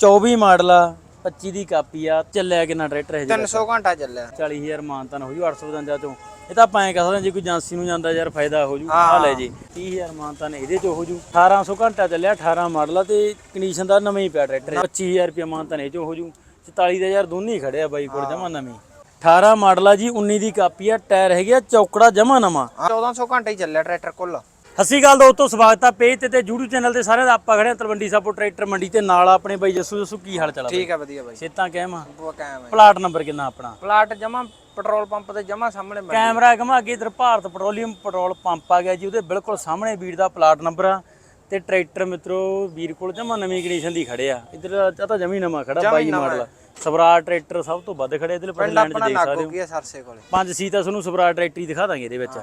24 model ਆ 25 ਦੀ copy ਆ ਚੱਲਿਆ ਕਿੰਨਾ ਟਰੈਕਟਰ ਹੈ ਜੀ 300 ਘੰਟਾ ਚੱਲਿਆ। 40000 ਮਾਨਤਨ ਹੋ ਜੂ 855 ਚੋਂ। ਇਹ ਤਾਂ ਆਪਾਂ ਐ ਕਹਿ ਸਕਦੇ ਜੇ ਕੋਈ ਏਜੰਸੀ ਨੂੰ ਜਾਂਦਾ ਯਾਰ ਫਾਇਦਾ ਹੋ ਜੂ। ਆ ਲੈ ਜੀ 30000 ਮਾਨਤਨ ਇਹਦੇ ਚੋਂ ਹੋ ਜੂ। 1800 ਘੰਟਾ ਚੱਲਿਆ 18 ਮਾਡਲ ਆ ਤੇ ਕੰਡੀਸ਼ਨ ਦਾ ਨਵਾਂ ਹੀ ਪਿਆ ਟਰੈਕਟਰ 25000 ਰੁਪਏ ਮਾਨਤਨ ਇਹ ਚੋਂ ਹੋ ਜੂ। 44000 ਦੋਨੇ ਹੀ ਖੜੇ ਆ ਬਾਈ ਕੋਲ ਜਮਾ ਨਵੇਂ। 18 ਮਾਡਲ ਆ ਜੀ 19 ਦੀ ਕਾਪੀ ਆ ਟਾਇਰ ਹੈਗੇ ਆ ਚੌਕੜਾ ਜਮਾ ਨਵਾਂ। 1400 ਘੰਟਾ ਹੀ ਚੱਲਿਆ ਟਰੈਕਟਰ ਕੁੱਲ। ਸ਼੍ਰੀ ਅਕਾਲ ਦੋਸਤੋ ਸਵਾਗਤ ਆ ਪੇਜ ਤੇ ਤੇ YouTube ਚੈਨਲ ਤੇ ਸਾਰਿਆਂ ਦਾ। ਆਪਾਂ ਖੜੇ ਆ ਤਲਵੰਡੀ ਸਾਬੋ ਟਰੈਕਟਰ ਮੰਡੀ ਤੇ ਨਾਲ ਆਪਣੇ ਬਾਈ ਜੱਸੂ ਜੱਸੂ ਕੀ ਹਾਲ ਚਾਲ ਆ ਠੀਕ ਹੈ ਵਧੀਆ ਬਾਈ। ਸੇਤਾਂ ਕਹਿਮ ਆ? ਉਹ ਕਾਇਮ ਹੈ ਪਲਾਟ ਨੰਬਰ ਕਿੰਨਾ ਆਪਣਾ? ਪਲਾਟ ਜਮਾ ਪੈਟਰੋਲ ਪੰਪ ਤੇ ਜਮਾ ਸਾਹਮਣੇ ਮਿਲ ਕੈਮਰਾ ਘਮਾ ਕੇ ਇਧਰ ਭਾਰਤ ਪੈਟਰੋਲੀਅਮ ਪੈਟਰੋਲ ਪੰਪ ਆ ਗਿਆ ਜੀ ਉਹਦੇ ਬਿਲਕੁਲ ਸਾਹਮਣੇ ਵੀਰ ਦਾ ਪਲਾਟ ਨੰਬਰ ਆ। ਤੇ ਟਰੈਕਟਰ ਮਿੱਤਰੋ ਵੀਰ ਕੋਲ ਜਮਾ ਨਵੀਂ ਕੰਡੀਸ਼ਨ ਦੀ ਖੜਿਆ ਇਧਰ ਆ ਤਾਂ ਜਮੀ ਨਵਾਂ ਖੜਾ 22 ਮਾਡਲ। ਸਵਰਾਜ ਟਰੈਕਟਰ ਸਭ ਤੋਂ ਵੱਧ ਖੜੇ ਇਧਰ ਪਿੰਡ ਲੈਂਡ 'ਚ ਆਪਣਾ ਦੇਖ ਸਕਦੇ ਨਾਗੋ ਹੋ। ਕੀ ਹੈ ਸਰਸੇ ਕੋਲੇ। ਪੰਜ ਸੀ ਤਾਂ ਤੁਹਾਨੂੰ ਸਵਰਾਜ ਟਰੈਕਟਰ ਹੀ ਦਿਖਾ ਦਾਂਗੇ ਇਹਦੇ ਵਿੱਚ।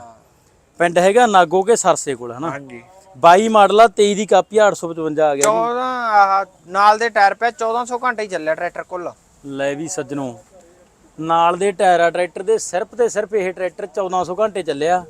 ਪਿੰਡ ਹੈਗਾ ਨਾਗੋ ਕੇ ਸਰਸੇ ਕੋਲ ਹਨਾ? ਹਾਂਜੀ। 22 ਮਾਡਲ ਆ 23 ਦੀ ਕਾਪੀ ਆ, 855 ਆ ਗਿਆ 14 ਆਹ ਨਾਲ ਦੇ ਟਾਇਰ ਪਿਆ 1400 ਘੰਟਾ ਹੀ ਚੱਲਿਆ ਟਰੈਕਟਰ ਕੁੱਲ। ਲੈ ਵੀ ਸੱਜਣੋ ਨਾਲ ਦੇ ਟਾਇਰ ਆ ਟਰੈਕਟਰ ਦੇ ਸਿਰਫ ਤੇ ਸਿਰਫ ਇਹ ਟਰੈਕਟਰ 1400 ਘੰਟੇ ਚੱਲਿਆ।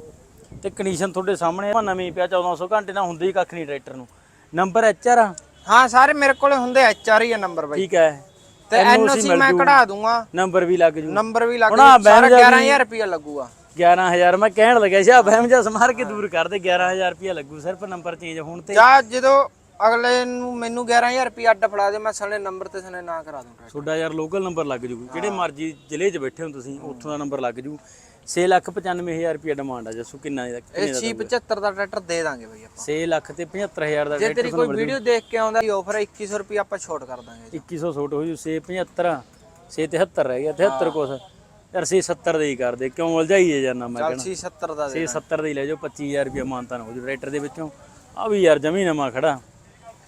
ਤੇ ਕੰਡੀਸ਼ਨ ਤੁਹਾਡੇ ਸਾਹਮਣੇ ਆ ਨਵੀਂ ਪਿਆ 1400 ਘੰਟੇ ਨਾਲ ਹੁੰਦੀ ਕੱਖ ਨਹੀਂ ਟਰੈਕਟਰ ਨੂੰ। ਨੰਬਰ ਐਚਆਰ ਆ? ਹਾਂ ਸਾਰੇ ਮੇਰੇ ਕੋਲੇ ਹੁੰਦੇ ਐਚਆਰ ਹੀ ਆ ਨੰਬਰ ਬਾਈ। ਠੀਕ ਹੈ। ਤੇ ਐਨਓਸੀ ਮੈਂ ਕਢਾ ਦੂੰਗਾ। ਨੰਬਰ ਵੀ ਲੱਗ ਜੂ। ਨੰਬਰ ਵੀ ਲੱਗ ਹੁਣ ਆਹ ਜੂ। ਸਾਰਾ ਬਹਿਮ ਜਾ 11000 ਰੁਪਇਆ ਲੱਗੂਗਾ। 11000 ਮੈਂ ਕਹਿਣ ਲੱਗਿਆ ਸੀ ਆ ਬਹਿਮ ਜਾ ਸਮਾਰ ਕੇ ਦੂਰ ਕਰ ਦੇ 11000 ਰੁਪਇਆ ਲੱਗੂ ਸਿਰਫ ਨੰਬਰ ਚੇਂਜ ਹੋਣ ਤੇ। ਜਾਂ ਜਦੋਂ ਅਗਲੇ ਨੂੰ ਮੈਨੂੰ 11000 ਰੁਪਇਆ ਅੱਡ ਫੜਾ ਦੇ ਮੈਂ ਸਣੇ ਨੰਬਰ ਤੇ ਸਣੇ ਨਾ ਕਰਾ ਦੂੰ ਟਰੈਕਟਰ ਤੁਹਾਡਾ ਯਾਰ ਲੋਕਲ ਨੰਬਰ ਲੱਗ ਜੂ। ਜਿਹੜੇ ਮਰਜ਼ੀ ਜ਼ਿਲ੍ਹੇ 'ਚ ਬੈਠੇ ਹੋ ਤੁਸੀਂ ਉੱਥੋਂ ਦਾ ਨੰਬਰ ਲੱਗ ਜੂ। 695000 ਰੁਪਇਆ ਡਿਮਾਂਡ ਆ ਜੱਸੂ ਕਿੰਨਾ ਇਹਦਾ ਇਹ 675 ਦਾ ਟਰੈਕਟਰ ਦੇ ਦਾਂਗੇ ਬਾਈ ਆਪਾਂ। 6 ਲੱਖ ਤੇ 75000 ਦਾ ਜੇ ਤੇਰੀ ਕੋਈ ਵੀਡੀਓ ਦੇਖ ਕੇ ਆਉਂਦਾ ਆਫਰ 2100 ਰੁਪਇਆ ਆਪਾਂ ਛੋਟ ਕਰ ਦਾਂਗੇ 2100 ਛੋਟ ਹੋ ਜੂ 675 673 ਰਹਿ ਗਿਆ 73 ਕੁਛ। ਯਾਰ 670 ਦੇ ਹੀ ਕਰਦੇ ਕਿਉਂ ਉਲਝਾਈਏ ਜਾਨਾ ਮੈਂ ਚੱਲ ਕਹਿਣਾ। 670 ਦਾ ਦੇ 670 ਦੇ ਹੀ ਲੈ ਜਾਓ 25000 ਰੁਪਇਆ ਮਾਨਤਾਨ ਹੋ ਜੂ ਟਰੈਕਟਰ ਦੇ ਵਿੱਚੋਂ। ਆ ਵੀ ਯਾਰ ਜਮੀ ਨਵਾਂ ਖੜਾ।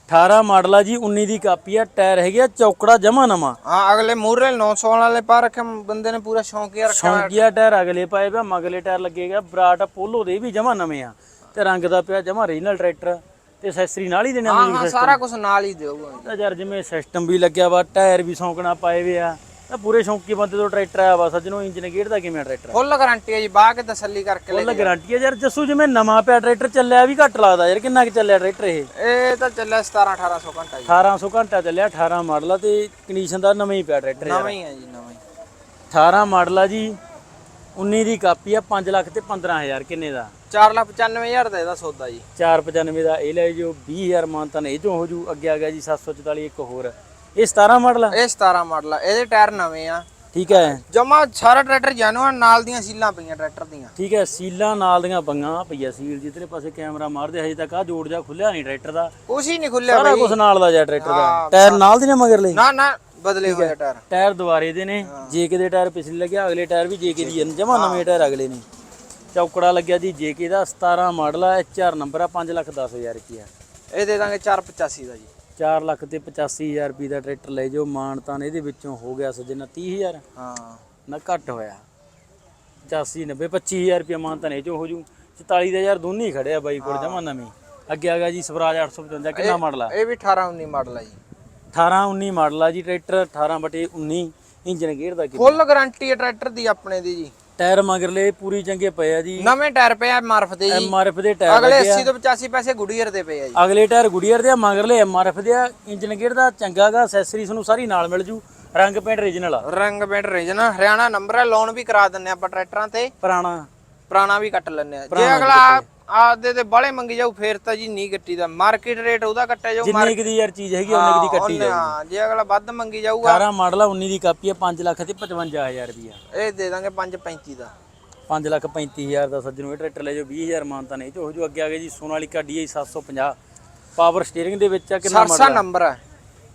18 ਮਾਡਲ ਆ ਜੀ 19 ਦੀ ਕਾਪੀ ਆ ਟਾਇਰ ਹੈਗੇ ਆ ਚੌਕੜਾ ਜਮਾ ਨਵਾਂ। ਹਾਂ ਅਗਲੇ ਮੂਰੇ 900 ਵਾਲੇ ਪਾ ਰੱਖੇ ਬੰਦੇ ਨੇ ਪੂਰਾ ਸ਼ੌਂਕੀਆ ਰੱਖਿਆ ਸ਼ੌਂਕੀਆ ਟਾਇਰ ਅਗਲੇ ਪਾਏ ਪਿਆ ਮਗਲੇ ਟਾਇਰ ਲੱਗੇਗਾ ਬਰਾਟ ਪੋਲੋ ਦੇ ਵੀ ਜਮਾ ਨਵੇਂ ਆ। ਤੇ ਰੰਗ ਦਾ ਪਿਆ ਜਮਾ ਰੀਜਨਲ ਟਰੈਕਟਰ ਤੇ ਅਸੈਸਰੀ ਨਾਲ ਹੀ ਦੇਣਾ ਹਾਂ ਸਾਰਾ ਕੁਝ ਨਾਲ ਹੀ ਦੇਊਗਾ ਯਾਰ ਜਿਵੇਂ ਸਿਸਟਮ ਵੀ ਲੱਗਿਆ ਵਾ ਟਾਇਰ ਵੀ ਸੌਂਕਣਾ ਪਾਏ ਵੇ ਆ। ਤਾਂ ਪੂਰੇ ਸ਼ੌਂਕੀ ਬੰਦੇ ਤੋਂ ਟਰੈਕਟਰ ਆਇਆ ਵਾ ਸੱਜਣੋ ਇੰਜਨ ਗੇਅਰ ਦਾ ਕਿਵੇਂ ਟਰੈਕਟਰ? ਫੁੱਲ ਗਾਰੰਟੀ ਹੈ ਜੀ ਬਾਹ ਕੇ ਤਸੱਲੀ ਕਰਕੇ ਲੈ ਫੁੱਲ ਗਾਰੰਟੀ ਹੈ ਯਾਰ ਜੱਸੂ ਜਿਵੇਂ ਨਵਾਂ ਪਿਆ ਟਰੈਕਟਰ ਚੱਲਿਆ ਵੀ ਘੱਟ ਲੱਗਦਾ ਯਾਰ ਕਿੰਨਾ ਕੁ ਚੱਲਿਆ ਟਰੈਕਟਰ ਇਹ? ਇਹ ਤਾਂ ਚੱਲਿਆ 17 1800 ਘੰਟਾ ਜੀ। 1800 ਘੰਟਾ ਚੱਲਿਆ 18 ਮਾਡਲ ਆ ਤੇ ਕੰਡੀਸ਼ਨ ਦਾ ਨਵਾਂ ਹੀ ਪਿਆ ਟਰੈਕਟਰ ਨਵਾਂ ਹੀ ਹੈ ਜੀ ਨਵਾਂ ਹੀ। 18 ਮਾਡਲ ਆ ਜੀ 19 ਦੀ ਕਾਪੀ ਆ 5 ਲੱਖ ਤੇ 15000 ਕਿੰਨੇ ਦਾ? 495000 ਦਾ ਇਹਦਾ ਸੌਦਾ ਜੀ। 495 ਦਾ ਇਹ ਲੈ ਜੋ 20000 ਮਾਨਤਨ ਇਹ ਚੋਂ ਹੋ ਜੂ ਅੱਗੇ ਆ ਗਿਆ ਜੀ 744 ਇੱਕ ਹੋਰ। ਇਹ 17 ਮਾਡਲ ਆ? ਇਹ 17 ਮਾਡਲ ਆ ਇਹਦੇ ਟਾਇਰ ਨਵੇਂ ਆ। ਠੀਕ ਹੈ। ਜਮਾ ਸਾਰਾ ਟਰੈਕਟਰ ਜਾਨੂ ਨਾਲ ਦੀਆਂ ਸੀਲਾਂ ਪਈਆਂ ਟਰੈਕਟਰ ਦੀਆਂ। ਠੀਕ ਹੈ ਸੀਲਾਂ ਨਾਲ ਦੀਆਂ ਬੰਗਾਂ ਪਈਆ ਸੀਲ ਜਿੱਧਰੇ ਪਾਸੇ ਕੈਮਰਾ ਮਾਰਦੇ ਹਜੇ ਤੱਕ ਆ ਜੋੜ ਜਾ ਖੁੱਲਿਆ ਨਹੀਂ ਟਰੈਕਟਰ ਦਾ। ਕੁਛ ਹੀ ਨਹੀਂ ਖੁੱਲਿਆ ਸਾਰਾ ਕੁਝ ਨਾਲ ਦਾ ਜਾ ਟਰੈਕਟਰ ਦਾ। ਟਾਇਰ ਨਾਲ ਦੀ ਨੇ ਮਗਰਲੇ? ਨਾ ਨਾ ਬਦਲੇ ਹੋਏ ਟਾਇਰ। ਟਾਇਰ ਦੁਆਰੇ ਦੇ ਨੇ ਜੇਕੇ ਦੇ ਟਾਇਰ ਪਿਛਲੇ ਲੱਗਿਆ ਅਗਲੇ ਟਾਇਰ ਵੀ ਜੇਕੇ ਦੀ ਜਮਾ ਨਵੇਂ ਟਾਇਰ ਅਗਲੇ ਨੇ। ਚੌਕੜਾ ਲੱਗਿਆ ਜੀ ਜੇਕੇ ਦਾ 17 ਮਾਡਲ ਆ ਐਚਆਰ ਨੰਬਰ ਆ 5 ਲੱਖ 10000 ਰੁਪਿਆ ਇਹ ਦੇ ਦਾਂਗੇ 485 ਦਾ ਜੀ। 4 ਲੱਖ ਤੇ 85000 ਰੁਪਏ ਦਾ ਟਰੈਕਟਰ ਲੈ ਜਾਓ ਮਾਨਤਾਨ ਇਹਦੇ ਵਿੱਚੋਂ ਹੋ ਗਿਆ ਸੱਜਣਾ 30000 ਹਾਂ। ਨਾ ਘੱਟ ਹੋਇਆ। 85 90 25000 ਰੁਪਏ ਮਾਨਤਾਨ ਇਹ ਚੋਂ ਹੋ ਜੂ। 44000 ਦੋਨੇ ਹੀ ਖੜੇ ਆ ਬਾਈ ਕੋਲ ਜਮਾ ਨਵੇਂ। ਅੱਗੇ ਆ ਗਿਆ ਜੀ ਸਵਰਾਜ 855 ਕਿੰਨਾ ਮਾਡਲ ਆ? ਇਹ ਵੀ 18 19 ਮਾਡਲ ਆ ਜੀ। 18 19 ਮਾਡਲ ਆ ਜੀ ਟਰੈਕਟਰ 18 ਬਟੇ 19 ਇੰਜਨ ਗੇਅਰ ਦਾ ਫੁੱਲ ਗਾਰੰਟੀ ਹੈ ਟਰੈਕਟਰ ਦੀ ਆਪਣੇ ਦੀ ਜੀ। ਟਾਇਰ ਮਗਰਲੇ ਪੂਰੀ ਚੰਗੇ ਪਏ ਆ ਜੀ। ਨਵੇਂ ਟਾਇਰ ਪਏ ਆ ਮਾਰਫ ਦੇ ਜੀ। ਐਮਆਰਐਫ ਦੇ ਟਾਇਰ ਅਗਲੇ 80 ਤੋਂ 85 ਪੈਸੇ ਗੁਡੀਅਰ ਦੇ ਪਏ ਆ ਜੀ। ਅਗਲੇ ਟਾਇਰ ਗੁਡੀਅਰ ਦੇ ਆ, ਮਗਰਲੇ ਐਮਆਰਐਫ ਦੇ ਆ। ਇੰਜਨ ਗੇਅਰ ਦਾ ਚੰਗਾਗਾ ਐਕਸੈਸਰੀਜ਼ ਨੂੰ ਸਾਰੀ ਨਾਲ ਮਿਲ ਜੂ। ਰੰਗ ਪੇਂਟ ਰੀਜਨਲ ਆ। ਰੰਗ ਪੇਂਟ ਰੀਜਨ ਹਰਿਆਣਾ ਨੰਬਰ ਹੈ ਲੋਨ ਵੀ ਕਰਾ ਦਿੰਨੇ ਆਪਾਂ ਟਰੈਕਟਰਾਂ ਤੇ। ਪੁਰਾਣਾ। ਪੁਰਾਣਾ ਵੀ ਕੱਟ ਲੈਣੇ ਆ। ਜੇ ਅਗਲਾ ਆਪਦੇ ਤੇ ਬਾਲੇ ਮੰਗੀ ਜਾਊ ਫੇਰ ਤਾਂ ਜੀ ਨਹੀਂ ਕੱਟੀ ਦਾ। ਮਾਰਕੀਟ ਰੇਟ ਉਹਦਾ ਕੱਟਿਆ ਜਾਊ ਜਿੰਨੀ ਕੁ ਦੀ ਯਾਰ ਚੀਜ਼ ਹੈਗੀ ਉਹਨੇ ਕੁ ਦੀ ਕੱਟੀ ਜਾਊ ਹਾਂ ਜੇ ਅਗਲਾ ਵੱਧ ਮੰਗੀ ਜਾਊਗਾ 18 ਮਾਡਲ ਆ 19 ਦੀ ਕਾਪੀ ਆ 5 ਲੱਖ ਤੇ 55000 ਰੁਪਿਆ ਇਹ ਦੇ ਦਾਂਗੇ 535 ਦਾ। 5 ਲੱਖ 35000 ਦਾ ਸੱਜਣ ਇਹ ਟਰੈਕਟਰ ਲੈ ਜਾਓ 20000 ਮਾਨਤਾ ਨਹੀਂ ਤੇ ਹੋ ਜੂ ਅੱਗੇ ਆ ਗਿਆ ਜੀ ਸੋਨਾਲੀਕਾ DI 750 ਪਾਵਰ ਸਟੀਅਰਿੰਗ ਦੇ ਵਿੱਚ ਆ ਕਿੰਨਾ ਸਰਸਾ ਨੰਬਰ ਹੈ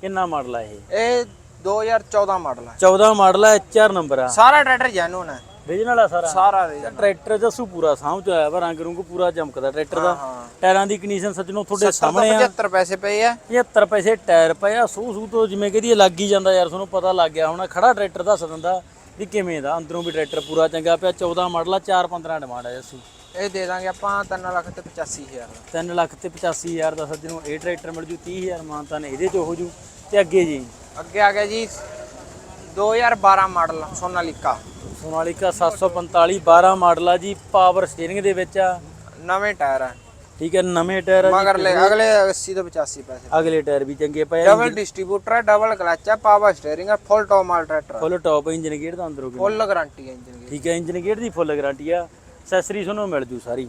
ਕਿੰਨਾ ਮਾਡਲ ਆ ਇਹ? ਇਹ 2014 ਮਾਡਲ ਹੈ 14 ਮਾਡਲ ਆ HR ਨੰਬਰ ਆ। ਸਾਰਾ ਟਰੈਕਟਰ ਜੈਨੂਨ ਹੈ ਰੀਜਨਲ ਆ ਸਾਰਾ। ਸਾਰਾ ਰੇ ਟਰੈਕਟਰ ਜੱਸੂ ਪੂਰਾ ਸਾਂਭ ਚ ਆਇਆ ਵਾ ਰੰਗ ਰੁੰਗ ਪੂਰਾ ਚਮਕਦਾ ਟਰੈਕਟਰ ਦਾ। ਟਾਇਰਾਂ ਦੀ ਕੰਡੀਸ਼ਨ ਸੱਜਣੋਂ ਤੁਹਾਡੇ ਸਾਹਮਣੇ ਆ। 75 ਪੈਸੇ ਪਏ ਆ। 75 ਪੈਸੇ ਟਾਇਰ ਪਏ ਆ ਸੂ ਸੂ ਤੋਂ ਜਿਵੇਂ ਕਹਦੀ ਲੱਗ ਹੀ ਜਾਂਦਾ ਯਾਰ ਤੁਹਾਨੂੰ ਪਤਾ ਲੱਗ ਗਿਆ ਹੁਣ ਖੜਾ ਟਰੈਕਟਰ ਦੱਸ ਦਿੰਦਾ ਵੀ ਕਿਵੇਂ ਦਾ ਅੰਦਰੋਂ ਵੀ ਟਰੈਕਟਰ ਪੂਰਾ ਚੰਗਾ ਪਿਆ 14 ਮਾਡਲ ਆ 4 15 ਡਿਮਾਂਡ ਆ ਜੱਸੂ। ਇਹ ਦੇ ਦਾਂਗੇ ਆਪਾਂ 3 ਲੱਖ ਤੇ 85000 ਦਾ 3 ਲੱਖ ਤੇ 85000 ਦਾ ਸੱਜਣ ਇਹ ਟਰੈਕਟਰ ਮਿਲ ਜੂ 30000 ਮਾਨਤਾ ਨੇ ਇਹਦੇ ਚ ਹੋ ਜੂ ਤੇ ਅੱਗੇ ਜੀ। ਅੱਗੇ ਆ ਗਿਆ ਜੀ 2012 ਮਾਡਲ ਸੋਨਾਲੀਕਾ। ਸੋਨਾਲੀਕਾ 745 12 ਮਾਡਲ ਆ ਜੀ ਪਾਵਰ ਸਟੀਅਰਿੰਗ ਦੇ ਵਿੱਚ ਆ। ਨਵੇਂ ਟਾਇਰ ਹੈ ਠੀਕ ਹੈ ਨਵੇਂ ਟਾਇਰ ਆ ਮਗਰ ਲੈ ਅਗਲੇ 80 ਤੋਂ 85 ਪੈਸੇ। ਅਗਲੇ ਟਾਇਰ ਵੀ ਚੰਗੇ ਪਏ ਆ ਡਬਲ ਡਿਸਟ੍ਰੀਬਿਊਟਰ ਹੈ ਡਬਲ ਕਲਚ ਹੈ ਪਾਵਰ ਸਟੀਅਰਿੰਗ ਹੈ ਫੁੱਲ ਟੌਪ ਮਾਲ tractor full top engine gear ਦਾ ਅੰਦਰੋਂ ਫੁੱਲ ਗਾਰੰਟੀ ਹੈ ਇੰਜਨ ਦੀ ਠੀਕ ਹੈ ਇੰਜਨ ਗੇਅਰ ਦੀ ਫੁੱਲ ਗਾਰੰਟੀ ਆ। ਅਸੈਸਰੀ ਤੁਹਾਨੂੰ ਮਿਲ ਜੂ ਸਾਰੀ।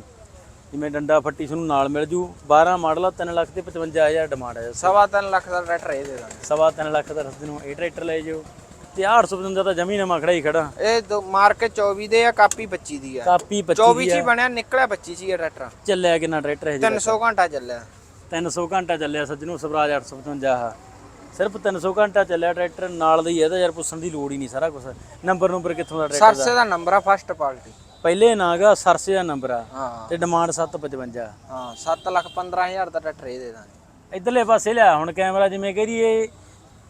ਜਿਵੇਂ ਡੰਡਾ ਫੱਟੀ ਤੁਹਾਨੂੰ ਨਾਲ ਮਿਲ ਜੂ। 12 ਮਾਡਲ ਆ 3 ਲੱਖ ਤੇ 55000 ਡਿਮਾਂਡ ਹੈ ਸਵਾ ਤਿੰਨ ਲੱਖ ਦਾ ਟਰੈਕਟਰ ਇਹ ਦੇ ਦਾਂਗੇ। ਸਵਾ 3 ਲੱਖ ਦਾ ਰਸਤੇ ਨੂੰ ਇਹ ਟਰੈਕਟਰ ਲੈ ਜਿਓ। ਤੇ 855 ਤਾਂ ਜਮੀ ਨਵਾਂ ਖੜਾ ਹੀ ਖੜਾ। ਇਹ ਦੋ ਮਾਰ ਕੇ 24 ਦੇ ਆ ਕਾਪੀ 25 ਦੀ ਆ। ਕਾਪੀ 25 24 ਦੀ ਚ ਹੀ ਆ। ਬਣਿਆ ਨਿਕਲਿਆ 25 ਚ ਹੀ ਆ ਟਰੈਕਟਰ। ਚੱਲਿਆ ਕਿੰਨਾ ਟਰੈਕਟਰ ਹੈ ਜੀ? 300 ਘੰਟਾ ਚੱਲਿਆ। 300 ਘੰਟਾ ਚੱਲਿਆ ਸੱਜਣੋ ਸਵਰਾਜ 855 ਆ। ਸਿਰਫ 300 ਘੰਟਾ ਚੱਲਿਆ ਟਰੈਕਟਰ ਨਾਲ ਦਾ ਹੀ ਇਹਦਾ ਯਾਰ ਪੁੱਛਣ ਦੀ ਲੋੜ ਹੀ ਨਹੀਂ ਸਾਰਾ ਕੁਝ ਨੰਬਰ ਨੰਬਰ ਕਿੱਥੋਂ ਦਾ ਟਰੈਕਟਰ ਸਰਸੇ ਦਾ ਨੰਬਰ ਆ ਫਸਟ ਪਾਰਟੀ ਪਹਿਲੇ ਨਾਗਾ ਸਰਸੇ ਦਾ ਨੰਬਰ ਆ ਹਾਂ। ਤੇ ਡਿਮਾਂਡ 755 ਹਾਂ 7 ਲੱਖ 15000 ਦਾ ਟਰੈਕਟਰ ਇਹ ਦੇ ਦਾਂਗੇ। ਇਧਰਲੇ ਪਾਸੇ ਲਿਆ ਹੁਣ ਕੈਮਰਾ ਜਿਵੇਂ ਕਹਦੀਏ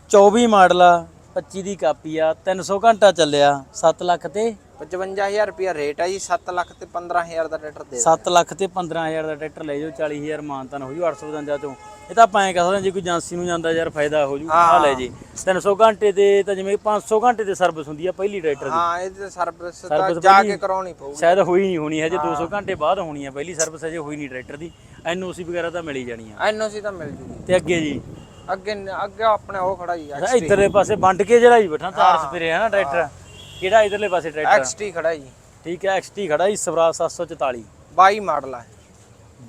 24 ਮਾਡਲ ਆ। 25 ਦੀ ਕਾਪੀ ਆ 300 ਘੰਟਾ ਚੱਲਿਆ 7 ਲੱਖ ਤੇ 55000 ਰੁਪਿਆ ਰੇਟ ਆ ਜੀ 7 ਲੱਖ ਤੇ 15000 ਦਾ ਟਰੈਕਟਰ ਦੇ 7 ਲੱਖ ਤੇ 15000 ਦਾ ਟਰੈਕਟਰ ਲੈ ਜਾਓ 40000 ਮਾਨਤਾਨ ਹੋ ਜੂ 855 ਚੋਂ। ਇਹ ਤਾਂ ਆਪਾਂ ਐਂ ਕਹਿ ਸਕਦੇ ਹਾਂ ਜੇ ਕੋਈ ਏਜੰਸੀ ਨੂੰ ਜਾਂਦਾ ਯਾਰ ਫਾਇਦਾ ਹੋ ਜੂ। ਆ ਲੈ ਜੀ 300 ਘੰਟੇ ਤੇ ਤਾਂ ਜਿਵੇਂ 500 ਘੰਟੇ ਤੇ ਸਰਵਿਸ ਹੁੰਦੀ ਆ ਪਹਿਲੀ ਟਰੈਕਟਰ ਦੀ। ਹਾਂ ਇਹਦੇ ਸਰਵਿਸ ਤਾਂ ਜਾ। ਕੇ ਕਰਾਉਣੀ ਪਊ ਸ਼ਾਇਦ ਹੋਈ ਨਹੀਂ ਹੋਣੀ ਹਜੇ 200 ਘੰਟੇ ਬਾਅਦ ਹੋਣੀ ਆ ਪਹਿਲੀ ਸਰਵਿਸ ਹਜੇ ਹੋਈ ਨਹੀਂ ਟਰੈਕਟਰ ਦੀ। ਐਨਓਸੀ ਵਗੈਰਾ ਤਾਂ ਮਿਲ ਹੀ ਜਾਣੀ ਆ। ਐਨਓਸੀ ਤਾਂ ਮਿਲ ਜੂਗੀ। ਤੇ ਅੱਗੇ ਜੀ ਅੱਗੇ ਅੱਗੇ ਆਪਣੇ ਉਹ ਖੜਾ ਜੀ ਅੱਛਾ ਇਧਰਲੇ ਪਾਸੇ ਵੰਡ ਕੇ ਜਿਹੜਾ ਹੀ ਬੈਠਾ ਤਾਰ ਸਪਰੇ ਹੈ ਨਾ ਟਰੈਕਟਰ। ਕਿਹੜਾ ਇਧਰਲੇ ਪਾਸੇ ਟਰੈਕਟਰ? ਐਕਸਟੀ ਖੜਾ ਜੀ ਠੀਕ ਹੈ XT ਖੜਾ ਜੀ ਸਵਰਾਜ 744 22 ਮਾਡਲ ਆ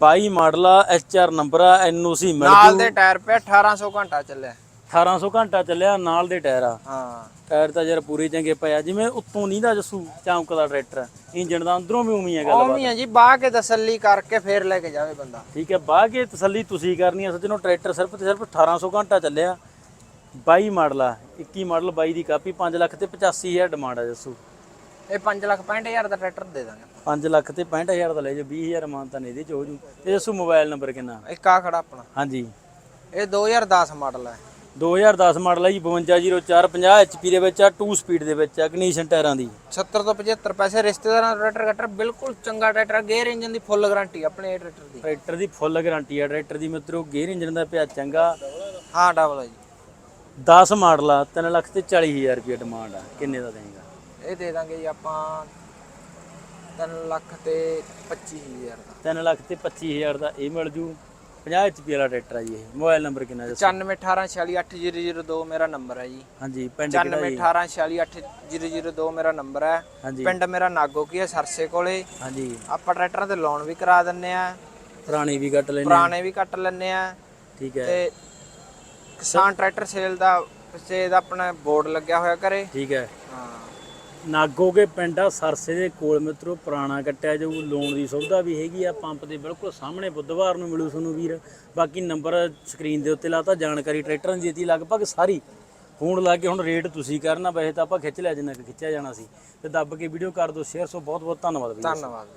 22 ਮਾਡਲ ਆ HR ਨੰਬਰ ਆ ਐਨਓਸੀ ਮਿਲ ਨਾਲ ਦੇ ਟਾਇਰ ਪਿਆ 1800 ਘੰਟਾ ਚੱਲਿਆ। 1800 ਘੰਟਾ ਚੱਲਿਆ ਨਾਲ ਦੇ ਟਾਇਰ ਆ। ਹਾਂ। ਟਾਇਰ ਤਾਂ ਯਾਰ ਪੂਰੇ ਚੰਗੇ ਪਏ ਆ ਜਿਵੇਂ ਉੱਤੋਂ ਨਹੀਂ ਦਾ ਜਸੂ ਚਮਕਦਾ ਟਰੈਕਟਰ ਇੰਜਣ ਦਾ ਅੰਦਰੋਂ ਵੀ ਉਮੀ ਆ ਗੱਲ ਉਵੇਂ ਆ ਜੀ ਬਾਹ ਕੇ ਤਸੱਲੀ ਕਰਕੇ ਫੇਰ ਲੈ ਕੇ ਜਾਵੇ ਬੰਦਾ। ਠੀਕ ਹੈ ਬਾਹ ਕੇ ਤਸੱਲੀ ਤੁਸੀਂ ਕਰਨੀ ਆ ਸੱਜਣੋ ਟਰੈਕਟਰ ਸਿਰਫ ਤੇ ਸਿਰਫ 1800 ਘੰਟਾ ਚੱਲਿਆ। 22 ਮਾਡਲ ਆ 21 ਮਾਡਲ 22 ਦੀ ਕਾਪੀ 5 ਲੱਖ ਤੇ 85000 ਡਿਮਾਂਡ ਆ ਜਸੂ। ਇਹ 5 ਲੱਖ 65000 ਦਾ ਟਰੈਕਟਰ ਦੇ ਦਾਂਗੇ। 5 ਲੱਖ ਤੇ 65000 ਦਾ ਲੈ ਜਾਓ 20000 ਮਾਨ ਤਾਂ ਇਹਦੇ ਚ ਹੋ ਜੂ। ਤੇ ਜਸੂ ਮੋਬਾਈਲ ਨੰਬਰ ਕਿੰਨਾ? ਇੱਕ ਆ ਖੜਾ ਆਪਣਾ। ਹਾਂਜੀ। ਇਹ 2010 ਮਾਡਲ ਹੈ 2010 ਮਾਡਲ ਆ ਜੀ 5204 50 HP ਦੇ ਵਿੱਚ ਆ 2 ਸਪੀਡ ਦੇ ਵਿੱਚ ਆ ਕਨੀਸ਼ਨ ਟਾਇਰਾਂ ਦੀ। 70 ਤੋਂ 75 ਪੈਸੇ ਰਿਸ਼ਤੇਦਾਰਾਂ ਦਾ ਟਰੈਕਟਰ ਕੱਟਰ ਬਿਲਕੁਲ ਚੰਗਾ ਟਰੈਕਟਰ ਗੇਅਰ ਇੰਜਨ ਦੀ ਫੁੱਲ ਗਾਰੰਟੀ ਆਪਣੇ ਟਰੈਕਟਰ ਦੀ। ਟਰੈਕਟਰ ਦੀ ਫੁੱਲ ਗਾਰੰਟੀ ਆ ਟਰੈਕਟਰ ਦੀ ਮਿੱਤਰੋ ਗੇਅਰ ਇੰਜਨ ਦਾ ਪਿਆ ਚੰਗਾ। ਹਾਂ ਡਬਲ ਹੈ ਜੀ। 10 ਮਾਡਲ ਆ 3 ਲੱਖ ਤੇ 40000 ਰੁਪਏ ਡਿਮਾਂਡ ਆ ਕਿੰਨੇ ਦਾ ਦੇਂਗਾ? ਇਹ ਦੇ ਦਾਂਗੇ ਜੀ ਆਪਾਂ 3 ਲੱਖ ਤੇ 25000 ਦਾ। 3 ਲੱਖ ਤੇ 25000 ਦਾ ਇਹ ਮਿਲ ਜੂ। 50 HP ਵਾਲਾ ਟਰੈਕਟਰ ਆ ਜੀ ਇਹ। ਮੋਬਾਈਲ ਨੰਬਰ ਕਿੰਨਾ ਜੀ 9418468002 ਮੇਰਾ ਨੰਬਰ ਹੈ ਜੀ। ਹਾਂਜੀ ਪਿੰਡ ਕਿਹੜਾ ਜੀ? 9418468002 ਮੇਰਾ ਨੰਬਰ ਹੈ ਹਾਂਜੀ। ਪਿੰਡ ਮੇਰਾ ਨਾਗੋ ਕੀ ਹੈ ਸਰਸੇ ਕੋਲੇ। ਹਾਂਜੀ। ਆਪਾਂ ਟਰੈਕਟਰਾਂ ਤੇ ਲੋਨ ਵੀ ਕਰਾ ਦਿੰਨੇ ਆ। ਪੁਰਾਣੀ ਵੀ ਕੱਟ ਲੈਣੇ ਪੁਰਾਣੇ ਵੀ ਕੱਟ ਲੈਨੇ ਆ। ਠੀਕ ਹੈ। ਤੇ ਕਿਸਾਨ ਟਰੈਕਟਰ ਸੇਲ ਦਾ ਸੇ ਦਾ ਆਪਣਾ ਬੋਰਡ ਲੱਗਿਆ ਹੋਇਆ ਘਰੇ। ਠੀਕ ਹਾਂ। ਨਾਗੋਗੇ ਪਿੰਡ ਆ, ਸਰਸੇ ਦੇ ਕੋਲ ਮਿੱਤਰੋ, ਪੁਰਾਣਾ ਕੱਟਿਆ ਜਾਊ ਲੋਨ ਦੀ ਸੁਵਿਧਾ ਵੀ ਹੈਗੀ ਆ, ਪੰਪ ਦੇ ਬਿਲਕੁਲ ਸਾਹਮਣੇ ਬੁੱਧਵਾਰ ਨੂੰ ਮਿਲੂ ਤੁਹਾਨੂੰ ਵੀਰ। ਬਾਕੀ ਨੰਬਰ ਸਕਰੀਨ ਦੇ ਉੱਤੇ ਲਾਤਾ, ਜਾਣਕਾਰੀ ਟਰੈਕਟਰਾਂ ਦੀ ਦਿੱਤੀ, ਲਗਭਗ ਸਾਰੀ ਫੋਨ ਲਾ ਕੇ ਹੁਣ ਰੇਟ ਤੁਸੀਂ ਕਰਨਾ, ਵੈਸੇ ਤਾਂ ਆਪਾਂ ਖਿੱਚ ਲਿਆ ਜਿੰਨਾ ਕੁ ਖਿੱਚਿਆ ਜਾਣਾ ਸੀ। ਤੇ ਦੱਬ ਕੇ ਵੀਡੀਓ ਕਰ ਦਿਓ ਸ਼ੇਅਰ ਸੋ ਬਹੁਤ ਬਹੁਤ ਧੰਨਵਾਦ ਵੀਰ। ਧੰਨਵਾਦ